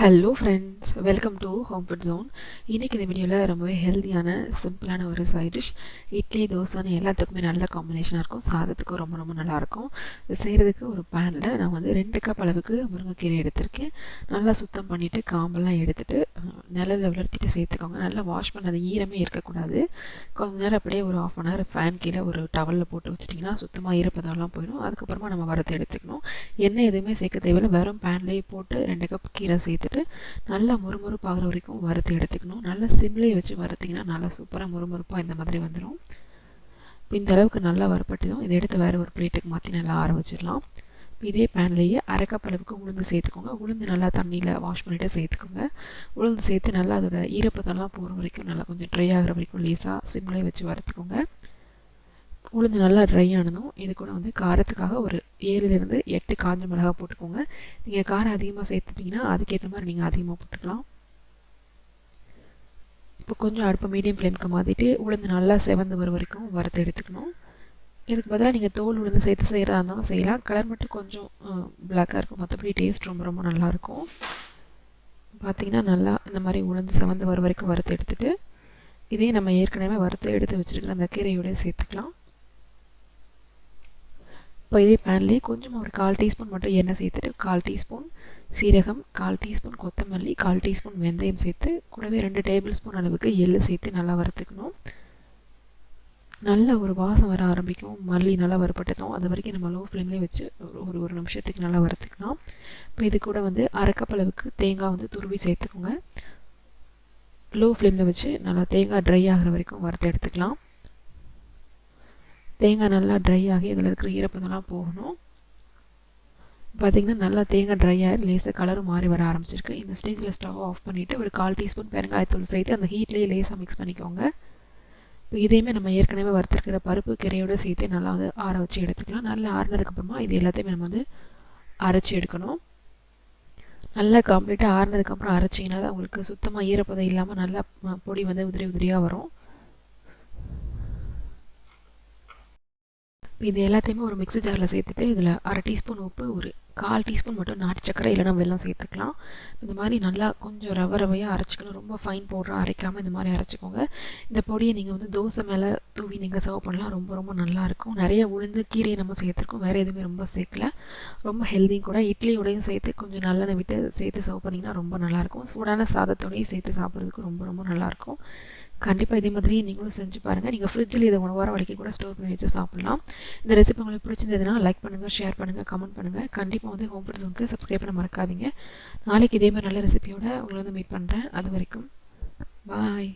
Hello friends welcome to home food zone இன்றைக்கி இந்த வீடியோவில் ரொம்பவே ஹெல்த்தியான சிம்பிளான ஒரு சைட் டிஷ் இட்லி தோசைன்னு எல்லாத்துக்குமே நல்ல காம்பினேஷனாக இருக்கும். சாதத்துக்கும் ரொம்ப ரொம்ப நல்லாயிருக்கும் இது செய்கிறதுக்கு ஒரு பேனில் நான் வந்து ரெண்டு கப் அளவுக்கு முருங்கைக்கீரை எடுத்திருக்கேன். நல்லா சுத்தம் பண்ணிவிட்டு காம்பெல்லாம் எடுத்துகிட்டு நிழலில் வளர்த்திட்டு சேர்த்துக்கோங்க. நல்லா வாஷ் பண்ணாத ஈரமே இருக்கக்கூடாது. கொஞ்ச நேரம் அப்படியே ஒரு ஆஃப் அன் ஹவர் ஃபேன் கீழே ஒரு டவலில் போட்டு வச்சிட்டிங்கன்னா சுத்தமாக ஈரப்பதம்லாம் போயிடும். அதுக்கப்புறமா நம்ம வரத்தை எடுத்துக்கணும். எண்ணெய் எதுவுமே சேர்க்க தேவையில்லை. வெறும் பேன்லேயே போட்டு ரெண்டு கப் கீரை சேர்த்து எடுத்துகிட்டு நல்லா முறுமுறுப்பாகிற வரைக்கும் வறுத்து எடுத்துக்கணும். நல்லா சிம்லேயே வச்சு வறுத்திங்கன்னா நல்லா சூப்பராக முறுமுறுப்பாக இந்த மாதிரி வந்துடும் இப்போ இந்த அளவுக்கு நல்லா வறுப்பட்டதும் இதை எடுத்து வேறு ஒரு பிளேட்டுக்கு மாற்றி நல்லா ஆற வச்சிடலாம். இதே பேன்லேயே அரைக்கப் அளவுக்கு உளுந்து சேர்த்துக்கோங்க. உளுந்து நல்லா தண்ணியில் வாஷ் பண்ணிவிட்டு சேர்த்துக்கோங்க. உளுந்து சேர்த்து நல்லா அதோட ஈரப்பதம்லாம் போகிற வரைக்கும் நல்லா கொஞ்சம் ட்ரை ஆகிற வரைக்கும் லேசாக சிம்லேயே வச்சு வறுத்துக்கோங்க. உளுந்து நல்லா ட்ரை ஆனதும் இது கூட வந்து காரத்துக்காக ஒரு ஏழுலேருந்து எட்டு காஞ்ச மிளகா போட்டுக்கோங்க. நீங்கள் காரம் அதிகமாக சேர்த்துட்டிங்கன்னா அதுக்கேற்ற மாதிரி நீங்கள் அதிகமாக போட்டுக்கலாம். இப்போ கொஞ்சம் அடுப்பை மீடியம் ஃப்ளேமுக்கு மாற்றிட்டு உளுந்து நல்லா செவந்து வர வரைக்கும் வறுத்து எடுத்துக்கணும். இதுக்கு பதிலாக நீங்கள் தோல் உளுந்து சேர்த்து செய்கிறதா இருந்தாலும் செய்யலாம். கலர் மட்டும் கொஞ்சம் பிளாக்காக இருக்கும். மற்றபடி டேஸ்ட் ரொம்ப ரொம்ப நல்லாயிருக்கும் பார்த்தீங்கன்னா நல்லா இந்த மாதிரி உளுந்து செவந்து வர வரைக்கும் வறுத்து எடுத்துகிட்டு இதே நம்ம ஏற்கனவே வறுத்து எடுத்து வச்சுருக்கிற அந்த கீரையோட சேர்த்துக்கலாம். இப்போ இதே பேன்லேயே கொஞ்சம் ஒரு கால் டீஸ்பூன் மட்டும் எண்ணெய் சேர்த்துட்டு கால் டீஸ்பூன் சீரகம் கால் டீஸ்பூன் கொத்தமல்லி கால் டீஸ்பூன் வெந்தயம் சேர்த்து கூடவே ரெண்டு டேபிள் ஸ்பூன் அளவுக்கு எள்ளு சேர்த்து நல்லா வறுத்துக்கணும். நல்ல ஒரு வாசம் வர ஆரம்பிக்கும். மல்லி நல்லா வறுப்பட்டதும் அது வரைக்கும் நம்ம லோ ஃப்ளேம்லேயே வச்சு ஒரு ஒரு நிமிஷத்துக்கு நல்லா வறுத்துக்கலாம். இப்போ இது கூட வந்து அரைக்கப் அளவுக்கு தேங்காய் வந்து துருவி சேர்த்துக்கோங்க. லோ ஃப்ளேமில் வச்சு நல்லா தேங்காய் ட்ரை ஆகிற வரைக்கும் வறுத்து எடுத்துக்கலாம். தேங்காய் நல்லா ட்ரை ஆகி இதில் இருக்கிற ஈரப்பதம்லாம் போகணும். பார்த்திங்கன்னா நல்லா தேங்காய் ட்ரை ஆகி லேசாக கலரும் மாறி வர ஆரம்பிச்சிருக்கு. இந்த ஸ்டேஜில் ஸ்டவ் ஆஃப் பண்ணிவிட்டு ஒரு கால் டீஸ்பூன் பெருங்காயத்தூள் சேர்த்து அந்த ஹீட்லேயே லேசாக மிக்ஸ் பண்ணிக்கோங்க. இப்போ இதையுமே நம்ம ஏற்கனவே வறுத்துருக்கிற பருப்பு கீரையோடு சேர்த்து நல்லா வந்து ஆற வச்சு எடுத்துக்கலாம். நல்லா ஆறினதுக்கப்புறமா இது எல்லாத்தையுமே நம்ம வந்து அரைச்சி எடுக்கணும். நல்லா கம்ப்ளீட்டாக ஆறினதுக்கப்புறம் அரைச்சிங்கன்னா தான் உங்களுக்கு சுத்தமாக ஈரப்பதம் இல்லாமல் நல்லா பொடி வந்து உதிரி உதிரியாக வரும். இது எல்லாத்தையுமே ஒரு மிக்ஸி ஜாரில் சேர்த்துட்டு இதில் அரை டீஸ்பூன் உப்பு ஒரு கால் டீஸ்பூன் மட்டும் நாட்டு சக்கரை இல்லைனா வெள்ளம் சேர்த்துக்கலாம். இந்த மாதிரி நல்லா கொஞ்சம் ரவ ரவையாக அரைச்சிக்கணும். ரொம்ப ஃபைன் பவுடராக அரைக்காமல் இந்த மாதிரி அரைச்சிக்கோங்க. இந்த பொடியை நீங்கள் வந்து தோசை மேலே தூவி நீங்கள் சர்வ் பண்ணலாம். ரொம்ப ரொம்ப நல்லாயிருக்கும் நிறைய உளுந்து கீரையை நம்ம சேர்த்துருக்கோம். வேறு எதுவுமே ரொம்ப சேர்க்கல. ரொம்ப ஹெல்த்தியும் கூட. இட்லியோடையும் சேர்த்து கொஞ்சம் நல்லெண்ணெய் விட்டு சேர்த்து சர்வ் பண்ணிங்கன்னா ரொம்ப நல்லாயிருக்கும் சூடான சாதத்தோடையும் சேர்த்து சாப்பிட்றதுக்கு ரொம்ப ரொம்ப நல்லாயிருக்கும் கண்டிப்பாக இதே மாதிரி நீங்களும் செஞ்சு பாருங்கள் நீங்கள் ஃப்ரிட்ஜில் இதை ஒரு வாரம் வரைக்கும் கூட ஸ்டோர் பண்ணி வச்சு சாப்பிட்லாம். இந்த ரெசிபி உங்களுக்கு பிடிச்சிருந்ததுன்னா லைக் பண்ணுங்கள் ஷேர் பண்ணுங்கள் கமெண்ட் பண்ணுங்கள் கண்டிப்பாக வந்து ஹோம் ஃபுட் ஜோனுக்கு சப்ஸ்கிரைப் பண்ண மறக்காதீங்க. நாளைக்கு இதே மாதிரி நல்ல ரெசிபியோட உங்களை வந்து மீட் பண்ணுறேன் அது வரைக்கும் பாய்